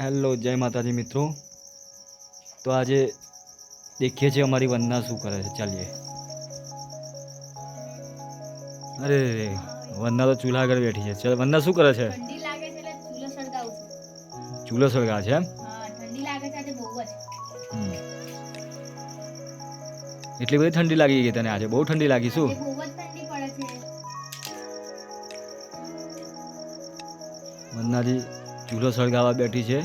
Hello જય માતાજી મિત્રો. તો આજે દેખીએ છીએ અમારી વંદના શું કરે છે. ચાલીએ. અરે રે વંદના તો ચૂલા આગળ બેઠી છે. ચાલ વંદના શું કરે છે? ચૂલો સળગાવું સળગા છે એમ. એટલી બધી ઠંડી લાગી ગઈ તને આજે? બહુ ઠંડી લાગી શું? વંદનાજી ચૂલો સળગાવવા બેઠી છે.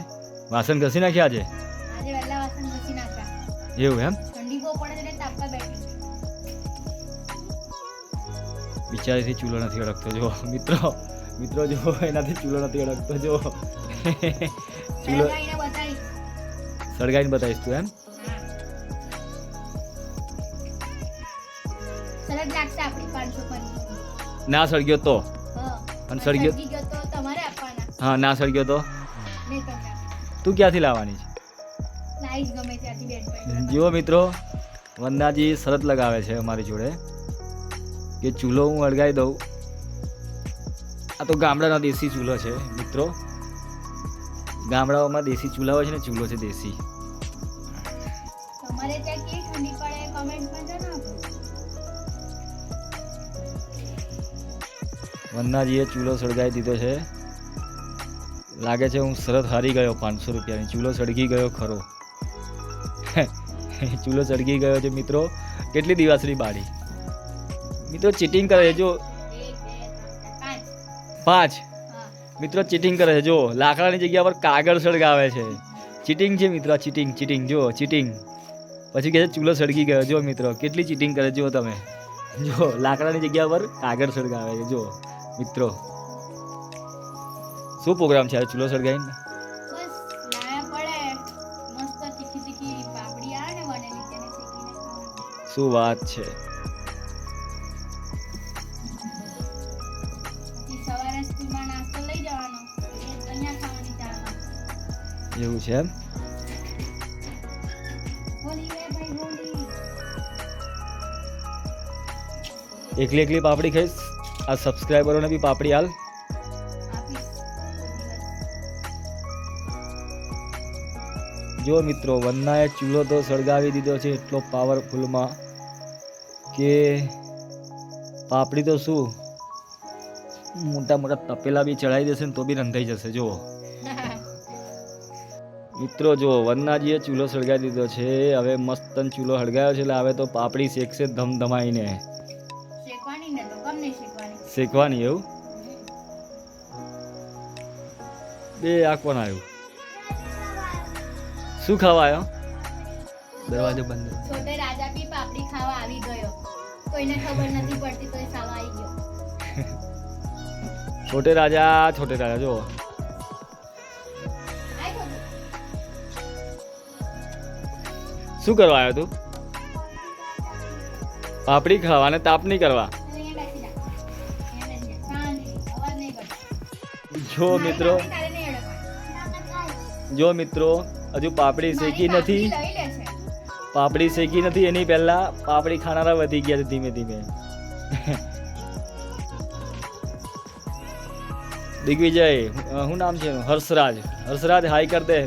વાસણ ઘસી નાખ્યા આજે? આજે વહેલા વાસણ ઘસી નાખ્યા. એવું એમ? ઠંડી બહુ પડે એટલે તાપવા બેઠી બિચારીથી ચૂલો નથી અડકતો જો મિત્રો મિત્રો જો એનાથી ચૂલો નથી અડકતો જો ચૂલો સળગાવીને બતાવીશ. તું એમ? ના સળગ્યો તો? પણ અને સળગ્યો- હા ના સળગ્યો તો. તું ક્યાંથી લાવવાની છે? જુઓ મિત્રો વંદાજી શરત લગાવે છે અમારી જોડે કે ચૂલો હું અળગાવી દઉં. આ તો ગામડાનો દેશી ચૂલો છે મિત્રો. ગામડાઓમાં દેશી ચૂલા હોય છે ને ચૂલો છે દેશી. વંદાજીએ ચૂલો સળગાવી દીધો છે. લાગે છે હું શરત હારી ગયો પાંચસો રૂપિયાની. ચૂલો સળગી ગયો ખરો. ચૂલો સળગી ગયો છે મિત્રો. કેટલી દિવસની બાળી? મિત્રો ચીટિંગ કરે છે, જો. પાંચ. મિત્રો ચીટિંગ કરે છે, જો. લાકડાની જગ્યા પર કાગળ સળગાવે છે. ચીટિંગ છે મિત્રો, ચીટિંગ ચીટિંગ, જો, ચીટિંગ. પછી કહે છે ચૂલો સળગી ગયો, જો મિત્રો. કેટલી ચીટિંગ કરે જો તમે. જો, લાકડાની જગ્યા પર કાગળ સળગાવે છે, જો, મિત્રો. શું પ્રોગ્રામ છે? ચૂલો સળગાવીને. શું વાત છે? એવું છે એમ? એકલી એકલી પાપડી ખાઈશ? આ સબસ્ક્રાઈબરોને બી પાપડી હાલ જો મિત્રો વન્નાએ ચૂલો તો સળગાવી દીધો છે એટલો પાવરફુલમાં કે પાપડી તો શું? મોટા મોટા તપેલા બી ચડાવી દેશે ને તો બી રંધાઈ જશે જુઓ. મિત્રો જો વન્નાજીએ ચૂલો સળગાવી દીધો છે હવે મસ્તન ચૂલો સળગાવ્યો છે એટલે હવે તો પાપડી શેકશે ધમધમાઈને. શેકવાની એવું? બે આ કોણ આવ્યું? શું ખાવા આવ્યો દરવાજો બંધ છોટે રાજા બી પાપડી ખાવા આવી ગયો કોઈને ખબર નથી પડતી તો એ ખાવા આવી ગયો છોટે રાજા છોટે રાજા જો શું કરવા આવ્યો તું પાપડી ખાવા અને તાપ નહીં કરવા અહીંયા બેસી જા. અહીંયા બેસી જા. શાંતિથી. અવાજ નહીં કરતો. જો મિત્રો. જો મિત્રો હજુ પાપડી શેકી નથી. પાપડી શેકી નથી એની પહેલા પાપડી ખાનારા વધી ગયા છે ધીમે ધીમે. દિગ્વિજય શું નામ છે હર્ષરાજ. હર્ષરાજ હાઈ કર દે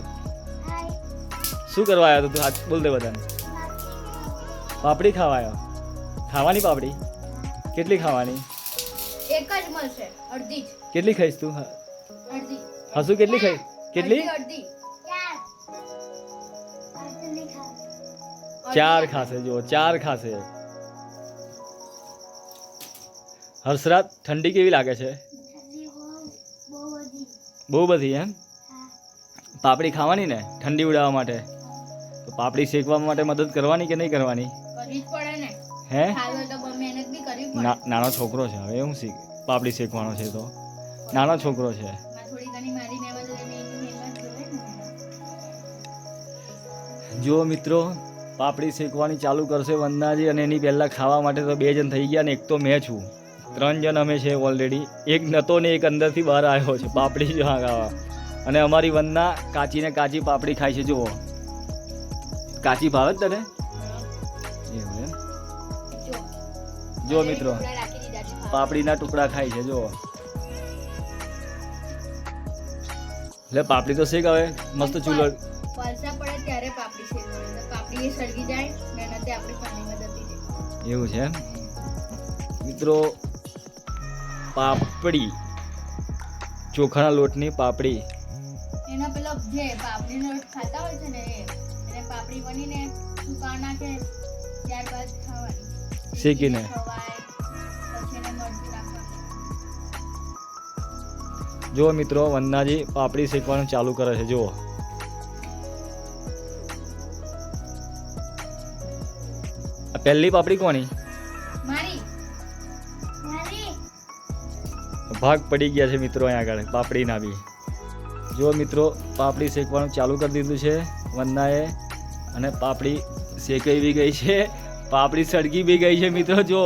શું કરવા આવ્યો તું હાથ બોલ દે બધાને. પાપડી. ખાવા આવ્યો ખાવાની પાપડી? કેટલી ખાવાની? એક જ મળશે અડધી કેટલી ખાઈશ તું? હસુ કેટલી ખાઈ? કેટલી? અડધી, ચાર ખાશે જુઓ ચાર ખાશે. હર્ષરાજ ઠંડી કેવી લાગે છે? બહુ બધી એમ? પાપડી ખાવાની ને? ઠંડી ઉડાવવા માટે? તો પાપડી શેકવા માટે મદદ કરવાની કે નહીં કરવાની? હે? નાનો છોકરો છે હવે હું શીખ પાપડી શેકવાનો છે તો? નાનો છોકરો છે. માં થોડી ઘણી મારી મહેનત હોય એટલે એની મહેનત જોવે ને. જો મિત્રો પાપડી શેકવાની ચાલુ કરશે વંદનાજી અને એની પહેલાં ખાવા માટે તો બે જણ થઈ ગયા ને, એક તો મેં છું. ત્રણ જણ અમે છે ઓલરેડી એક નતો ને એક અંદરથી બહાર આવ્યો છે, પાપડી જો ખાવા. અને અમારી વંદના કાચીને કાચી પાપડી ખાય છે, જુઓ. કાચી ભાવે જ તને? જો મિત્રો. પાપડીના ટુકડા ખાય છે, જુઓ. એટલે પાપડી તો શેક હવે, મસ્ત ચૂલો પડે ત્યારે પાપડી એ સળગી જાય મહેનતે આપણી પાણીમાં જતી રહે એવું છે મિત્રો પાપડી. ચોખાના લોટની પાપડી. એનો પેલો જે પાપડીનો લોટ ખાતા હોય છે ને એ એને પાપડી બનીને સુકા નાખે ત્યારબાદ ખાવાની. શેકીને. જુઓ મિત્રો વંદનાજી પાપડી શેકવાનું ચાલુ કરે છે જુઓ. પહેલી પાપડી કોની? ભાગ પડી ગયા છે મિત્રો અહીંયા આગળ પાપડીના બી. જો મિત્રો પાપડી શેકવાનું ચાલુ કરી દીધું છે વંદનાએ અને પાપડી શેકાઈ બી ગઈ છે પાપડી સળગી બી ગઈ છે મિત્રો જો.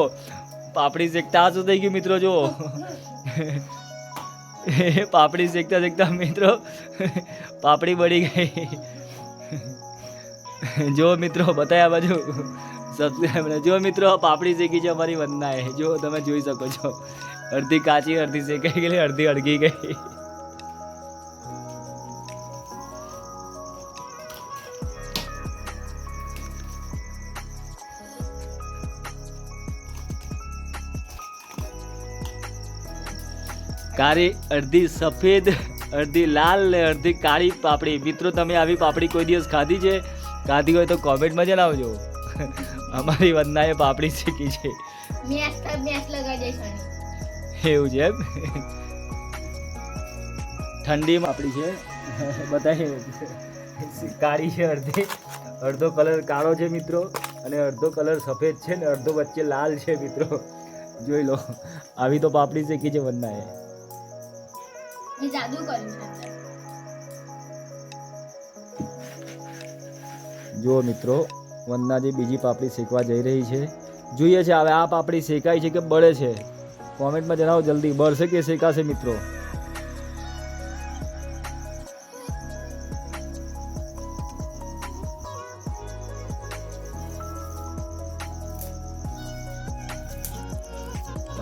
પાપડી શેકતા શું થઈ ગયું મિત્રો જો. પાપડી શેકતા શેકતા મિત્રો પાપડી બળી ગઈ. જો મિત્રો બતાવ્યા બાજુ. જો મિત્રો, પાપડી શેકી છે, અમારી વંદનાએ જો તમે જોઈ શકો છો. અડધી કાચી, અડધી શેકાઈ ગઈ અડધી અડગી ગઈ. કાળી અડધી સફેદ, અડધી લાલ ને અડધી કાળી પાપડી. મિત્રો, તમે આવી પાપડી કોઈ દિવસ ખાધી છે? ખાધી હોય તો કોમેન્ટમાં જણાવજો. અમારી વંદનાએ પાપડી શીખી છે. એવું છે એમ? ઠંડી પાપડી છે. બતાવીએ કાળી છે અડધી. અડધો કલર કાળો છે મિત્રો અને અડધો કલર સફેદ છે ને અડધો વચ્ચે લાલ છે મિત્રો. જોઈ લો આવી તો પાપડી શીખી છે વંદનાએ. જુઓ મિત્રો વંદનાજી બીજી પાપડી શેકવા જઈ રહી છે. જોઈએ છે હવે આ પાપડી શેકાય છે કે બળે છે? કોમેન્ટમાં જણાવો જલ્દી. બળશે કે શેકાશે મિત્રો?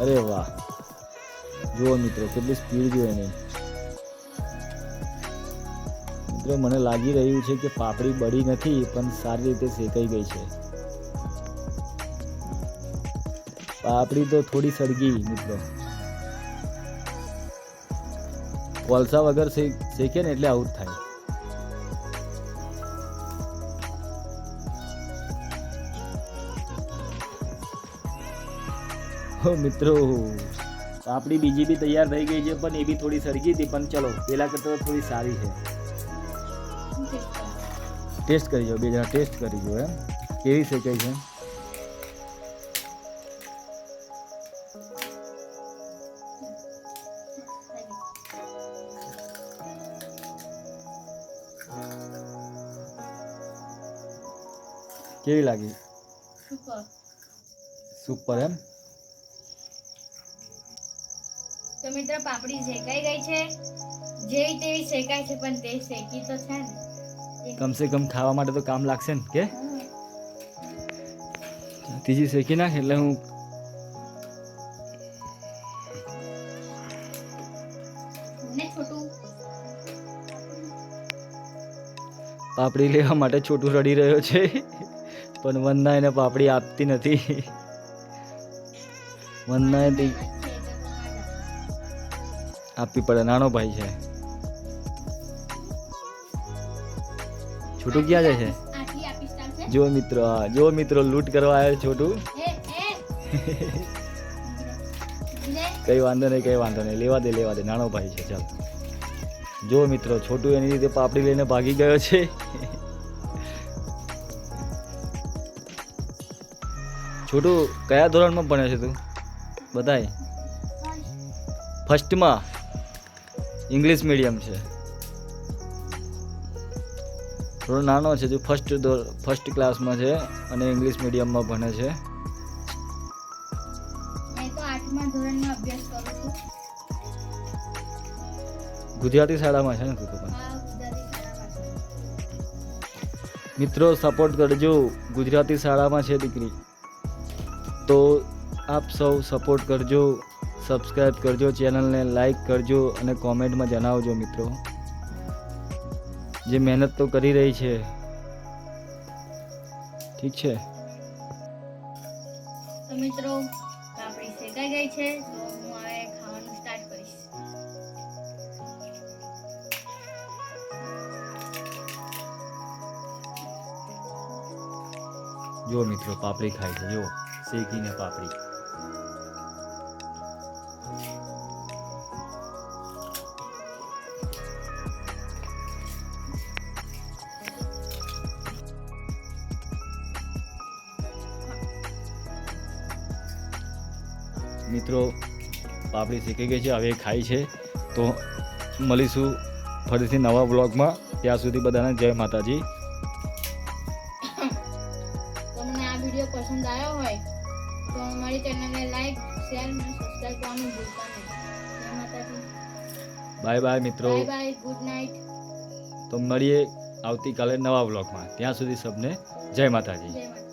અરે વાહ. જુઓ મિત્રો, કેટલી સ્પીડ જોઈએ એની. મિત્રો મને લાગી રહ્યું છે કે પાપડી બળી નથી, પણ સારી રીતે શેકાઈ ગઈ છે. પાપડી તો થોડી સળગી, મિત્રો. કોલસા વગર શેકે ને એટલે આવું થાય. મિત્રો. પાપડી બીજી બી તૈયાર થઈ ગઈ છે, પણ એ બી થોડી સળગી હતી, પણ ચલો, પેલા કરતાં થોડી સારી છે. ટેસ્ટ કરી જાઓ બે જણા ટેસ્ટ કરી જાઓ એમ. કેવી શેકાઈ છે? કેવી લાગી? Super. સુપર એમ? તો મિત્રો પાપડી શેકાઈ ગઈ છે? જેવી તેવી શેકાય છે પણ તે શેકી તો છે ને. કમસે કમ ખાવા માટે તો કામ લાગશે ને કે. ત્રીજી શેકી નાખ એટલે હું પાપડી લેવા માટે છોટું રડી રહ્યો છે પણ વંદના એને પાપડી આપતી નથી વંદના. આપવી પડે નાનો ભાઈ છે છોટું ક્યાં જાય છે? જો મિત્રો જો મિત્રો લૂંટ કરવા આવ્યો છે છોટું. કઈ વાંધો નહીં કઈ વાંધો નહીં. લેવા દે લેવા દે. નાનો ભાઈ છે ચાલ. જો મિત્રો છોટું એની રીતે પાપડી લઈને ભાગી ગયો છે. છોટું કયા ધોરણમાં ભણે છે તું? બધાય? ફર્સ્ટમાં ઇંગ્લિશ મીડિયમ છે. થોડો નાનો છે જે ફર્સ્ટ ફર્સ્ટ ક્લાસમાં છે અને ઇંગ્લિશ મીડિયમમાં ભણે છે. ગુજરાતી શાળામાં છે ને તું તો પણ? મિત્રો સપોર્ટ કરજો. ગુજરાતી શાળામાં છે દીકરી. તો આપ સૌ સપોર્ટ કરજો સબસ્ક્રાઈબ કરજો ચેનલને લાઈક કરજો અને કોમેન્ટમાં જણાવજો મિત્રો. જે મહેનત તો કરી રહી છે. ઠીક છે? તો મિત્રો આપણી શેકાઈ ગઈ છે તો હું હવે ખાવાનું સ્ટાર્ટ કરીશ. જો મિત્રો પાપડી ખાય છે જો શેકીને પાપડી. મિત્રો પાપડી શીખી ગઈ છે હવે ખાય છે. તો મળીશું ફરીથી નવા બ્લોગમાં ત્યાં સુધી બધાને જય માતાજી. તમને આ વીડિયો પસંદ આવ્યો હોય તો અમારી ચેનલને લાઈક શેર અને સબસ્ક્રાઇબ કરવાનું ભૂલતા નહીં. બાય બાય મિત્રો. Bye bye good night. તો મળીએ આવતીકાલે નવા બ્લોગમાં ત્યાં સુધી સબને જય માતાજી. જય માતાજી.